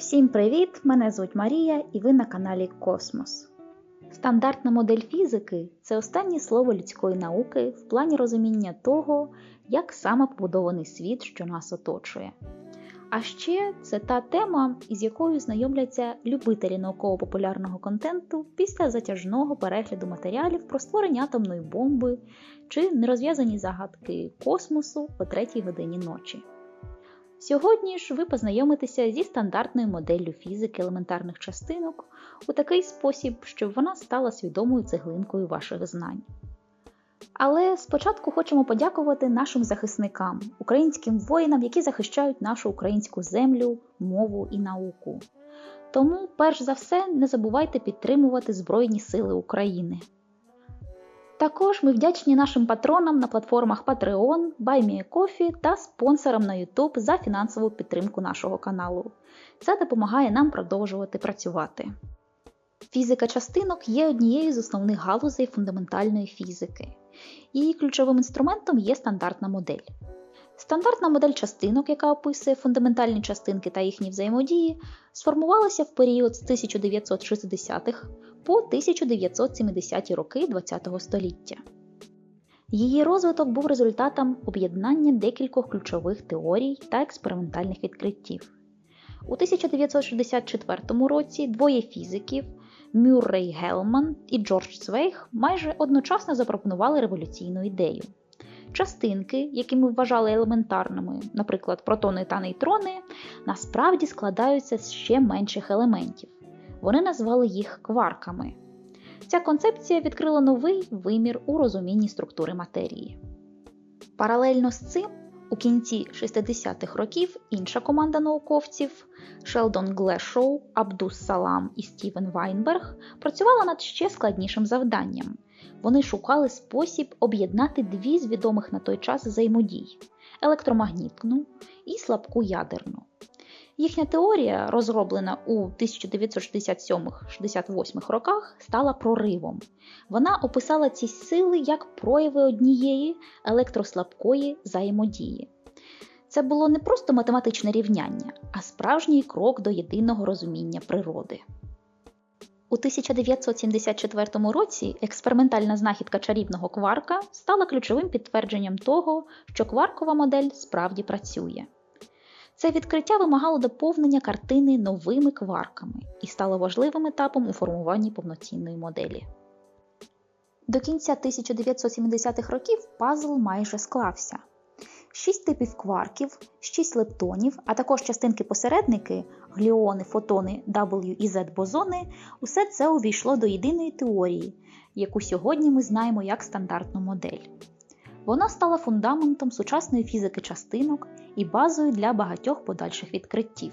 Всім привіт! Мене звуть Марія і ви на каналі Космос. Стандартна модель фізики це останнє слово людської науки в плані розуміння того, як саме побудований світ, що нас оточує. А ще це та тема, із якою знайомляться любителі науково-популярного контенту після затяжного перегляду матеріалів про створення атомної бомби чи нерозв'язані загадки космосу о третій годині ночі. Сьогодні ж ви познайомитеся зі стандартною моделлю фізики елементарних частинок у такий спосіб, щоб вона стала свідомою цеглинкою ваших знань. Але спочатку хочемо подякувати нашим захисникам, українським воїнам, які захищають нашу українську землю, мову і науку. Тому, перш за все, не забувайте підтримувати Збройні Сили України. Також ми вдячні нашим патронам на платформах Patreon, BuyMeACoffee та спонсорам на YouTube за фінансову підтримку нашого каналу. Це допомагає нам продовжувати працювати. Фізика частинок є однією з основних галузей фундаментальної фізики. Її ключовим інструментом є стандартна модель. Стандартна модель частинок, яка описує фундаментальні частинки та їхні взаємодії, сформувалася в період з 1960-х по 1970-ті роки ХХ століття. Її розвиток був результатом об'єднання декількох ключових теорій та експериментальних відкриттів. У 1964 році двоє фізиків Мюррей Гелман і Джордж Цвейг майже одночасно запропонували революційну ідею. Частинки, які ми вважали елементарними, наприклад, протони та нейтрони, насправді складаються з ще менших елементів. Вони назвали їх кварками. Ця концепція відкрила новий вимір у розумінні структури матерії. Паралельно з цим, у кінці 60-х років інша команда науковців Шелдон Глешоу, Абдус Салам і Стівен Вайнберг працювала над ще складнішим завданням. Вони шукали спосіб об'єднати дві з відомих на той час взаємодій електромагнітну і слабку ядерну. Їхня теорія, розроблена у 1967-68 роках, стала проривом. Вона описала ці сили як прояви однієї електрослабкої взаємодії. Це було не просто математичне рівняння, а справжній крок до єдиного розуміння природи. У 1974 році експериментальна знахідка чарівного кварка стала ключовим підтвердженням того, що кваркова модель справді працює. Це відкриття вимагало доповнення картини новими кварками і стало важливим етапом у формуванні повноцінної моделі. До кінця 1970-х років пазл майже склався. Шість типів кварків, шість лептонів, а також частинки-посередники, гліони, фотони, W і Z бозони усе це увійшло до єдиної теорії, яку сьогодні ми знаємо як стандартну модель. Вона стала фундаментом сучасної фізики частинок і базою для багатьох подальших відкриттів.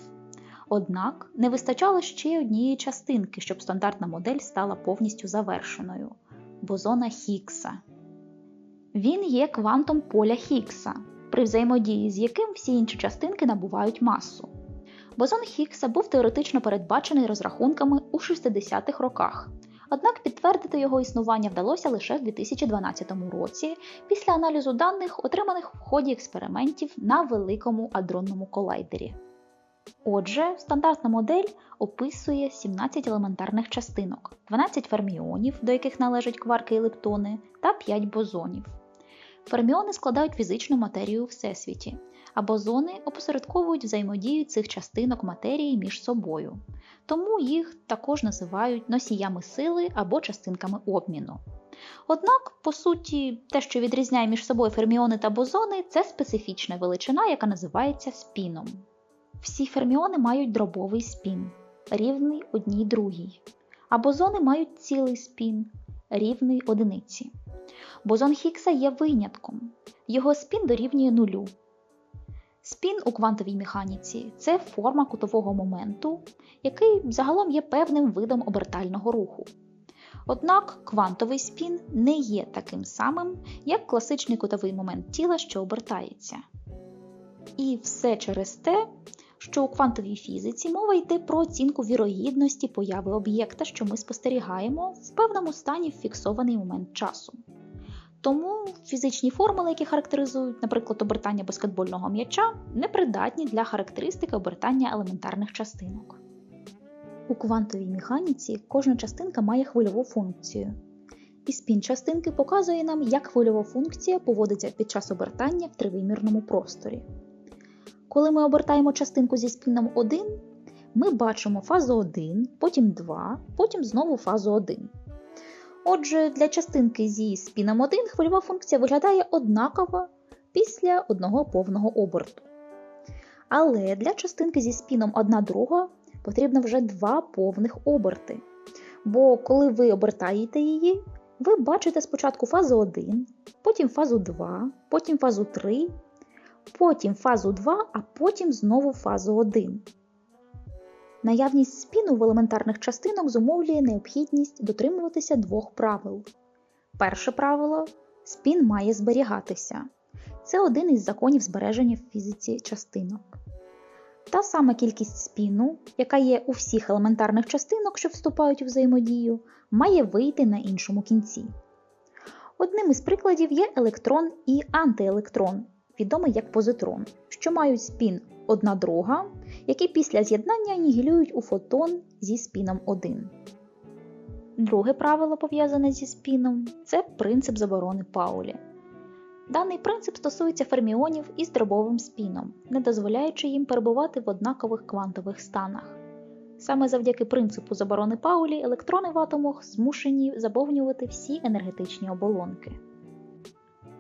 Однак не вистачало ще однієї частинки, щоб стандартна модель стала повністю завершеною бозона Хіггса. Він є квантом поля Хіггса, при взаємодії з яким всі інші частинки набувають масу. Бозон Хіггса був теоретично передбачений розрахунками у 60-х роках, однак підтвердити його існування вдалося лише в 2012 році після аналізу даних, отриманих в ході експериментів на великому адронному колайдері. Отже, стандартна модель описує 17 елементарних частинок, 12 ферміонів, до яких належать кварки і лептони, та 5 бозонів. Ферміони складають фізичну матерію у всесвіті, а бозони опосередковують взаємодію цих частинок матерії між собою, тому їх також називають носіями сили або частинками обміну. Однак, по суті, те, що відрізняє між собою ферміони та бозони, це специфічна величина, яка називається спіном. Всі ферміони мають дробовий спін, рівний одній другій, а бозони мають цілий спін, рівний одиниці. Бозон Хіггса є винятком, його спін дорівнює нулю. Спін у квантовій механіці це форма кутового моменту, який загалом є певним видом обертального руху. Однак квантовий спін не є таким самим, як класичний кутовий момент тіла, що обертається. І все через те, що у квантовій фізиці мова йде про оцінку вірогідності появи об'єкта, що ми спостерігаємо в певному стані в фіксований момент часу. Тому фізичні формули, які характеризують, наприклад, обертання баскетбольного м'яча, непридатні для характеристики обертання елементарних частинок. У квантовій механіці кожна частинка має хвильову функцію. І спін частинки показує нам, як хвильова функція поводиться під час обертання в тривимірному просторі. Коли ми обертаємо частинку зі спіном 1, ми бачимо фазу 1, потім 2, потім знову фазу 1. Отже, для частинки зі спіном 1 хвильова функція виглядає однаково після одного повного оберту. Але для частинки зі спіном 1 друга потрібно вже два повних оберти. Бо коли ви обертаєте її, ви бачите спочатку фазу 1, потім фазу 2, потім фазу 3, потім фазу 2, а потім знову фазу 1. Наявність спіну в елементарних частинок зумовлює необхідність дотримуватися двох правил. Перше правило спін має зберігатися. Це один із законів збереження в фізиці частинок. Та сама кількість спіну, яка є у всіх елементарних частинок, що вступають у взаємодію, має вийти на іншому кінці. Одним із прикладів є електрон і антиелектрон, відомий як позитрон, що мають спін одна друга, які після з'єднання анігілюють у фотон зі спіном 1. Друге правило, пов'язане зі спіном, це принцип заборони Паулі. Даний принцип стосується ферміонів із дробовим спіном, не дозволяючи їм перебувати в однакових квантових станах. Саме завдяки принципу заборони Паулі електрони в атомах змушені заповнювати всі енергетичні оболонки.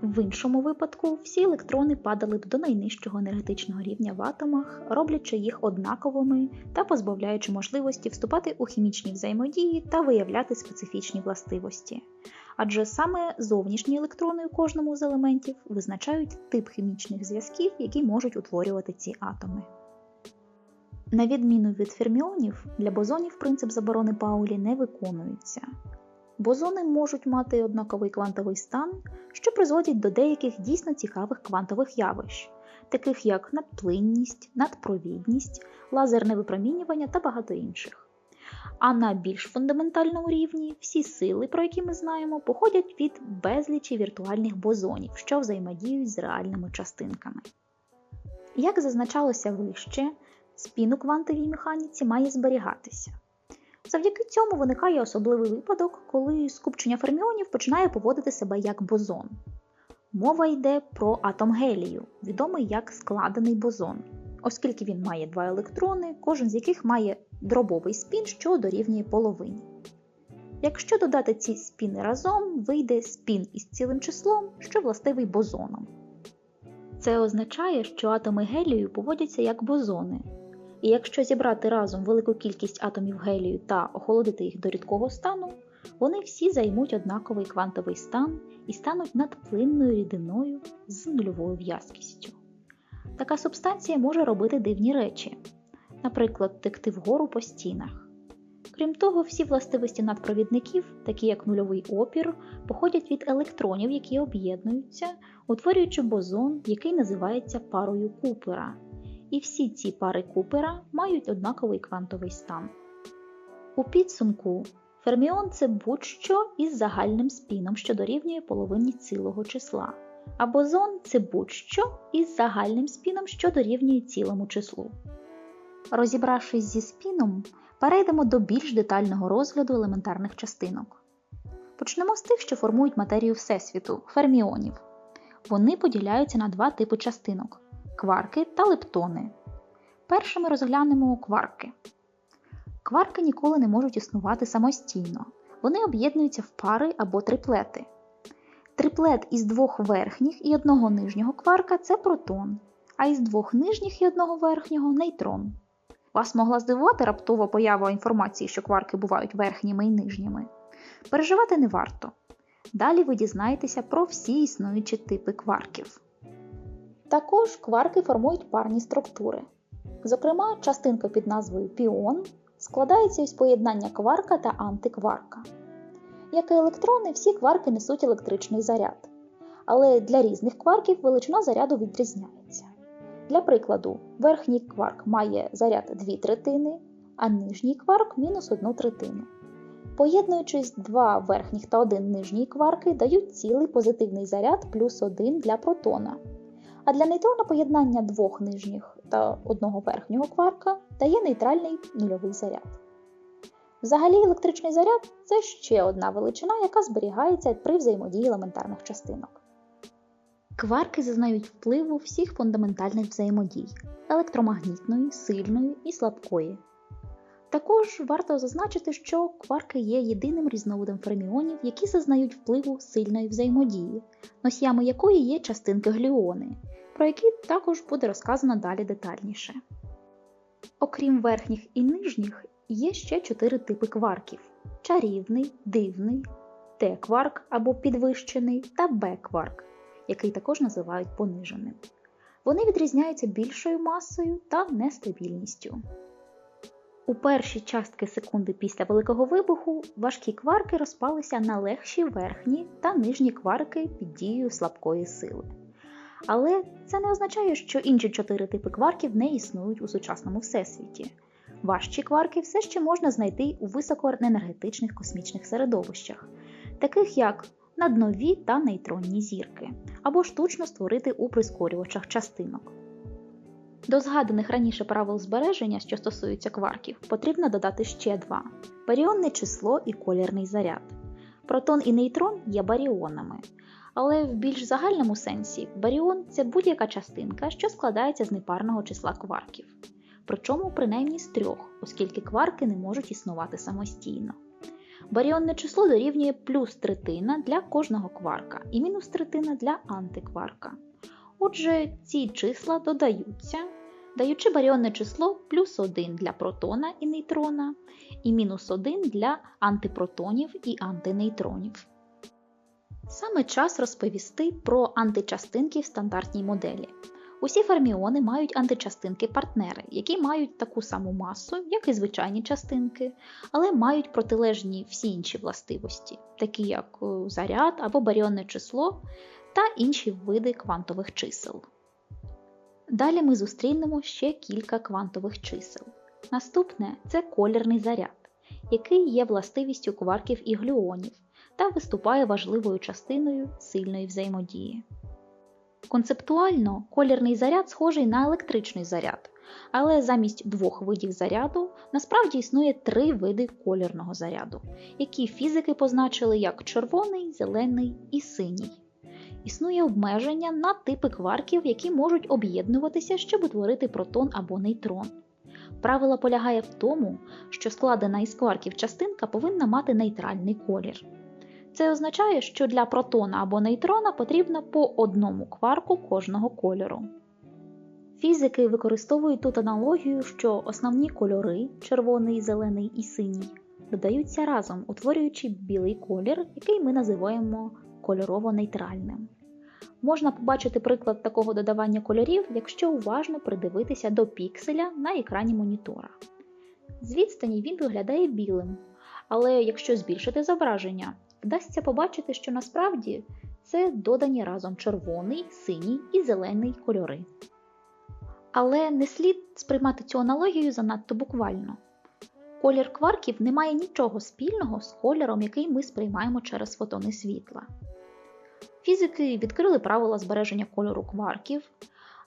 В іншому випадку всі електрони падали б до найнижчого енергетичного рівня в атомах, роблячи їх однаковими та позбавляючи можливості вступати у хімічні взаємодії та виявляти специфічні властивості. Адже саме зовнішні електрони у кожному з елементів визначають тип хімічних зв'язків, які можуть утворювати ці атоми. На відміну від ферміонів, для бозонів принцип заборони Паулі не виконується. Бозони можуть мати однаковий квантовий стан, що призводить до деяких дійсно цікавих квантових явищ, таких як надплинність, надпровідність, лазерне випромінювання та багато інших. А на більш фундаментальному рівні всі сили, про які ми знаємо, походять від безлічі віртуальних бозонів, що взаємодіють з реальними частинками. Як зазначалося вище, спін у квантовій механіці має зберігатися. Завдяки цьому виникає особливий випадок, коли скупчення ферміонів починає поводити себе як бозон. Мова йде про атом гелію, відомий як складений бозон, оскільки він має два електрони, кожен з яких має дробовий спін, що дорівнює половині. Якщо додати ці спіни разом, вийде спін із цілим числом, що властивий бозонам. Це означає, що атоми гелію поводяться як бозони, і якщо зібрати разом велику кількість атомів гелію та охолодити їх до рідкого стану, вони всі займуть однаковий квантовий стан і стануть надплинною рідиною з нульовою в'язкістю. Така субстанція може робити дивні речі, наприклад, текти вгору по стінах. Крім того, всі властивості надпровідників, такі як нульовий опір, походять від електронів, які об'єднуються, утворюючи бозон, який називається парою Купера і всі ці пари Купера мають однаковий квантовий стан. У підсумку ферміон це будь-що із загальним спіном, що дорівнює половині цілого числа, а бозон це будь-що із загальним спіном, що дорівнює цілому числу. Розібравшись зі спіном, перейдемо до більш детального розгляду елементарних частинок. Почнемо з тих, що формують матерію Всесвіту ферміонів. Вони поділяються на два типи частинок кварки та лептони. Першими розглянемо кварки. Кварки ніколи не можуть існувати самостійно. Вони об'єднуються в пари або триплети. Триплет із двох верхніх і одного нижнього кварка це протон, а із двох нижніх і одного верхнього нейтрон. Вас могла здивувати раптова поява інформації, що кварки бувають верхніми і нижніми. Переживати не варто. Далі ви дізнаєтеся про всі існуючі типи кварків. Також кварки формують парні структури. Зокрема, частинка під назвою піон складається із поєднання кварка та антикварка. Як і електрони, всі кварки несуть електричний заряд. Але для різних кварків величина заряду відрізняється. Для прикладу, верхній кварк має заряд 2 третини, а нижній кварк мінус 1 третину. Поєднуючись два верхніх та один нижній кварки дають цілий позитивний заряд плюс один для протона. А для нейтрона поєднання двох нижніх та одного верхнього кварка дає нейтральний нульовий заряд. Взагалі, електричний заряд це ще одна величина, яка зберігається при взаємодії елементарних частинок. Кварки зазнають впливу всіх фундаментальних взаємодій електромагнітної, сильної і слабкої. Також варто зазначити, що кварки є єдиним різновидом ферміонів, які зазнають впливу сильної взаємодії, носіями якої є частинки глюони, про які також буде розказано далі детальніше. Окрім верхніх і нижніх, є ще чотири типи кварків: чарівний, дивний, Т-кварк або підвищений та Б-кварк, який також називають пониженим. Вони відрізняються більшою масою та нестабільністю. У перші частки секунди після Великого вибуху важкі кварки розпалися на легші верхні та нижні кварки під дією слабкої сили. Але це не означає, що інші чотири типи кварків не існують у сучасному всесвіті. Важчі кварки все ще можна знайти у високоенергетичних космічних середовищах, таких як наднові та нейтронні зірки, або штучно створити у прискорювачах частинок. До згаданих раніше правил збереження, що стосуються кварків, потрібно додати ще два: баріонне число і колірний заряд. Протон і нейтрон є баріонами. Але в більш загальному сенсі баріон це будь-яка частинка, що складається з непарного числа кварків. Причому принаймні з трьох, оскільки кварки не можуть існувати самостійно. Баріонне число дорівнює плюс третина для кожного кварка і мінус третина для антикварка. Отже, ці числа додаються, даючи баріонне число плюс 1 для протона і нейтрона, і мінус 1 для антипротонів і антинейтронів. Саме час розповісти про античастинки в стандартній моделі. Усі ферміони мають античастинки-партнери, які мають таку саму масу, як і звичайні частинки, але мають протилежні всі інші властивості, такі як е, заряд або баріонне число та інші види квантових чисел. Далі ми зустрінемо ще кілька квантових чисел. Наступне це колірний заряд, який є властивістю кварків і глюонів та виступає важливою частиною сильної взаємодії. Концептуально колірний заряд схожий на електричний заряд, але замість двох видів заряду насправді існує три види колірного заряду, які фізики позначили як червоний, зелений і синій. Існує обмеження на типи кварків, які можуть об'єднуватися, щоб утворити протон або нейтрон. Правило полягає в тому, що складена із кварків частинка повинна мати нейтральний колір. Це означає, що для протона або нейтрона потрібно по одному кварку кожного кольору. Фізики використовують тут аналогію, що основні кольори червоний, зелений і синій додаються разом, утворюючи білий колір, який ми називаємо кольорово-нейтральним. Можна побачити приклад такого додавання кольорів, якщо уважно придивитися до пікселя на екрані монітора. З відстані він виглядає білим, але якщо збільшити зображення, вдасться побачити, що насправді це додані разом червоний, синій і зелений кольори. Але не слід сприймати цю аналогію занадто буквально. Колір кварків не має нічого спільного з кольором, який ми сприймаємо через фотони світла. Фізики відкрили правила збереження кольору кварків,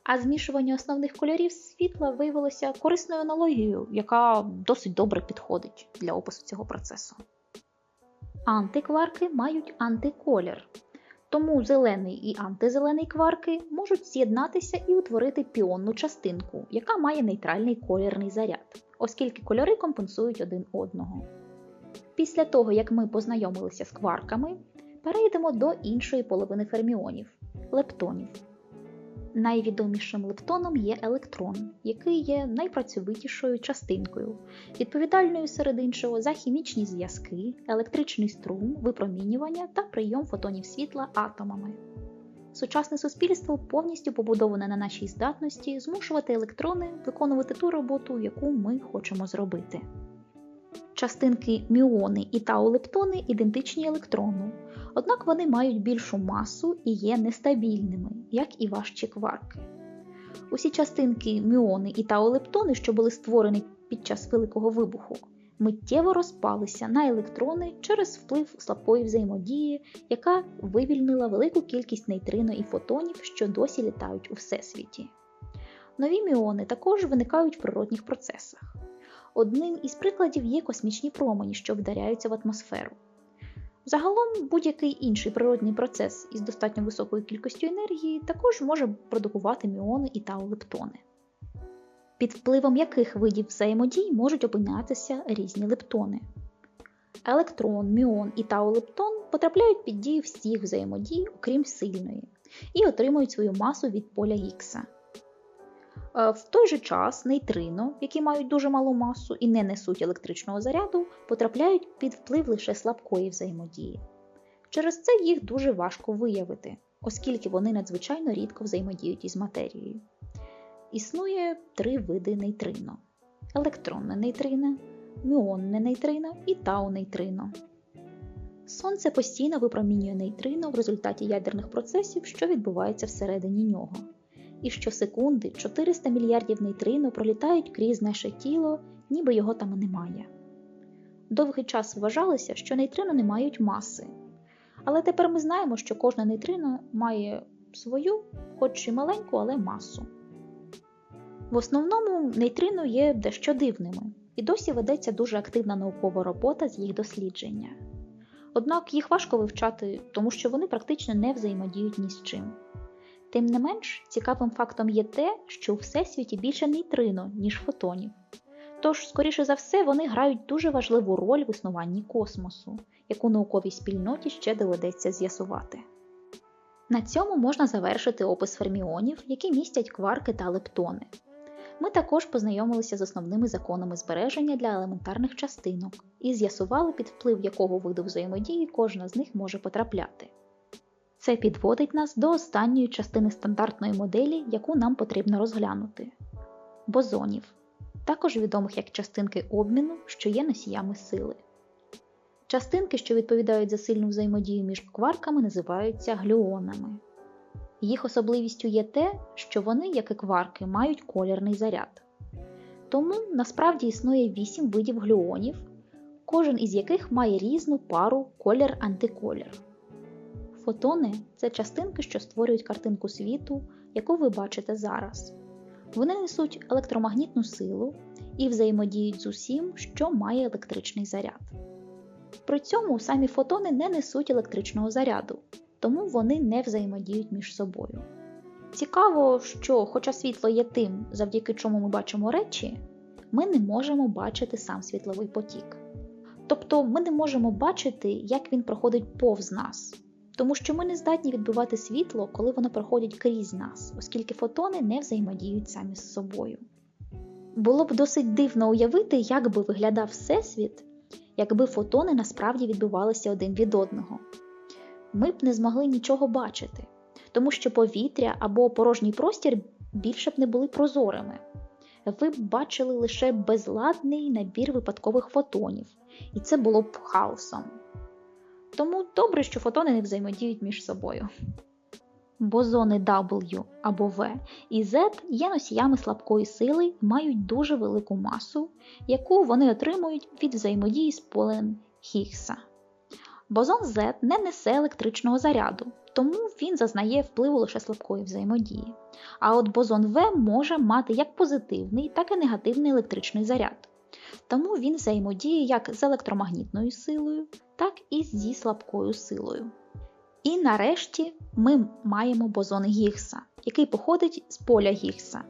а змішування основних кольорів світла виявилося корисною аналогією, яка досить добре підходить для опису цього процесу. Антикварки мають антиколір, тому зелений і антизелений кварки можуть з'єднатися і утворити піонну частинку, яка має нейтральний колірний заряд, оскільки кольори компенсують один одного. Після того, як ми познайомилися з кварками, перейдемо до іншої половини ферміонів лептонів. Найвідомішим лептоном є електрон, який є найпрацьовитішою частинкою, відповідальною серед іншого за хімічні зв'язки, електричний струм, випромінювання та прийом фотонів світла атомами. Сучасне суспільство повністю побудоване на нашій здатності змушувати електрони виконувати ту роботу, яку ми хочемо зробити. Частинки міони і таулептони ідентичні електрону, однак вони мають більшу масу і є нестабільними, як і важчі кварки. Усі частинки міони і таулептони, що були створені під час Великого вибуху, миттєво розпалися на електрони через вплив слабкої взаємодії, яка вивільнила велику кількість нейтрино і фотонів, що досі літають у всесвіті. Нові міони також виникають в природних процесах. Одним із прикладів є космічні промені, що вдаряються в атмосферу. Загалом будь-який інший природний процес із достатньо високою кількістю енергії також може продукувати міони і таулептони, під впливом яких видів взаємодій можуть опинятися різні лептони. Електрон, міон і таулептон потрапляють під дію всіх взаємодій, окрім сильної, і отримують свою масу від поля Х. Е, в той же час нейтрино, які мають дуже малу масу і не несуть електричного заряду, потрапляють під вплив лише слабкої взаємодії. Через це їх дуже важко виявити, оскільки вони надзвичайно рідко взаємодіють із матерією. Існує три види нейтрино: електронне нейтрино, мюонне нейтрино і тау-нейтрино. Сонце постійно випромінює нейтрино в результаті ядерних процесів, що відбуваються всередині нього і щосекунди 400 мільярдів нейтрино пролітають крізь наше тіло, ніби його там немає. Довгий час вважалося, що нейтрино не мають маси. Але тепер ми знаємо, що кожна нейтрино має свою, хоч і маленьку, але масу. В основному нейтрино є дещо дивними, і досі ведеться дуже активна наукова робота з їх дослідження. Однак їх важко вивчати, тому що вони практично не взаємодіють ні з чим. Тим не менш, цікавим фактом є те, що у всесвіті більше нейтрино, ніж фотонів. Тож, скоріше за все, вони грають дуже важливу роль в існуванні космосу, яку науковій спільноті ще доведеться з'ясувати. На цьому можна завершити опис ферміонів, які містять кварки та лептони. Ми також познайомилися з основними законами збереження для елементарних частинок і з'ясували, під вплив якого виду взаємодії кожна з них може потрапляти. Це підводить нас до останньої частини стандартної моделі, яку нам потрібно розглянути бозонів, також відомих як частинки обміну, що є носіями сили. Частинки, що відповідають за сильну взаємодію між кварками, називаються глюонами. Їх особливістю є те, що вони, як і кварки, мають колірний заряд. Тому насправді існує 8 видів глюонів, кожен із яких має різну пару колір-антиколір. Фотони це частинки, що створюють картинку світу, яку ви бачите зараз. Вони несуть електромагнітну силу і взаємодіють з усім, що має електричний заряд. При цьому самі фотони не несуть електричного заряду, тому вони не взаємодіють між собою. Цікаво, що, хоча світло є тим, завдяки чому ми бачимо речі, ми не можемо бачити сам світловий потік. Тобто ми не можемо бачити, як він проходить повз нас тому що ми не здатні відбивати світло, коли воно проходить крізь нас, оскільки фотони не взаємодіють самі з собою. Було б досить дивно уявити, як би виглядав Всесвіт, якби фотони насправді відбувалися один від одного. Ми б не змогли нічого бачити, тому що повітря або порожній простір більше б не були прозорими. Ви б бачили лише безладний набір випадкових фотонів, і це було б хаосом. Тому добре, що фотони не взаємодіють між собою. Бозони W або V і Z є носіями слабкої сили і мають дуже велику масу, яку вони отримують від взаємодії з полем Хіггса. Бозон Z не несе електричного заряду, тому він зазнає впливу лише слабкої взаємодії. А от бозон В може мати як позитивний, так і негативний електричний заряд. Тому він взаємодіє як з електромагнітною силою, так і зі слабкою силою. І нарешті ми маємо бозон Гіггса, який походить з поля Гіггса.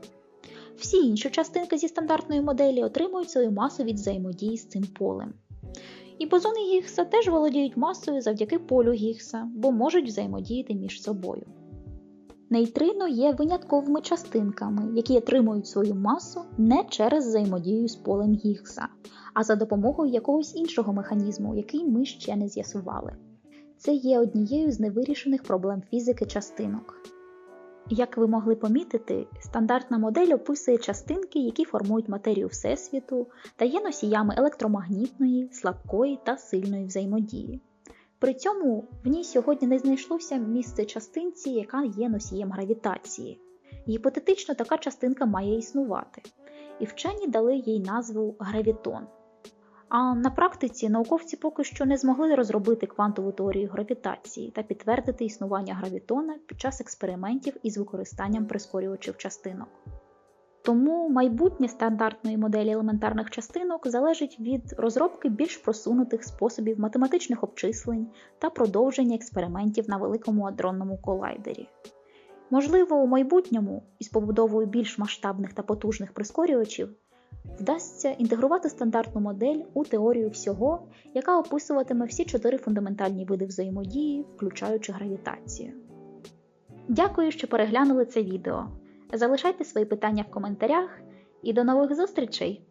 Всі інші частинки зі стандартної моделі отримують свою масу від взаємодії з цим полем. І бозони Гіггса теж володіють масою завдяки полю Гіггса, бо можуть взаємодіяти між собою. Нейтрино є винятковими частинками, які отримують свою масу не через взаємодію з полем Гіггса, а за допомогою якогось іншого механізму, який ми ще не з'ясували. Це є однією з невирішених проблем фізики частинок. Як ви могли помітити, стандартна модель описує частинки, які формують матерію Всесвіту та є носіями електромагнітної, слабкої та сильної взаємодії. При цьому в ній сьогодні не знайшлося місце частинці, яка є носієм гравітації. Гіпотетично така частинка має існувати, і вчені дали їй назву гравітон. А на практиці науковці поки що не змогли розробити квантову теорію гравітації та підтвердити існування гравітона під час експериментів із використанням прискорювачів частинок. Тому майбутнє стандартної моделі елементарних частинок залежить від розробки більш просунутих способів математичних обчислень та продовження експериментів на великому адронному колайдері. Можливо, у майбутньому із побудовою більш масштабних та потужних прискорювачів вдасться інтегрувати стандартну модель у теорію всього, яка описуватиме всі чотири фундаментальні види взаємодії, включаючи гравітацію. Дякую, що переглянули це відео. Залишайте свої питання в коментарях і до нових зустрічей!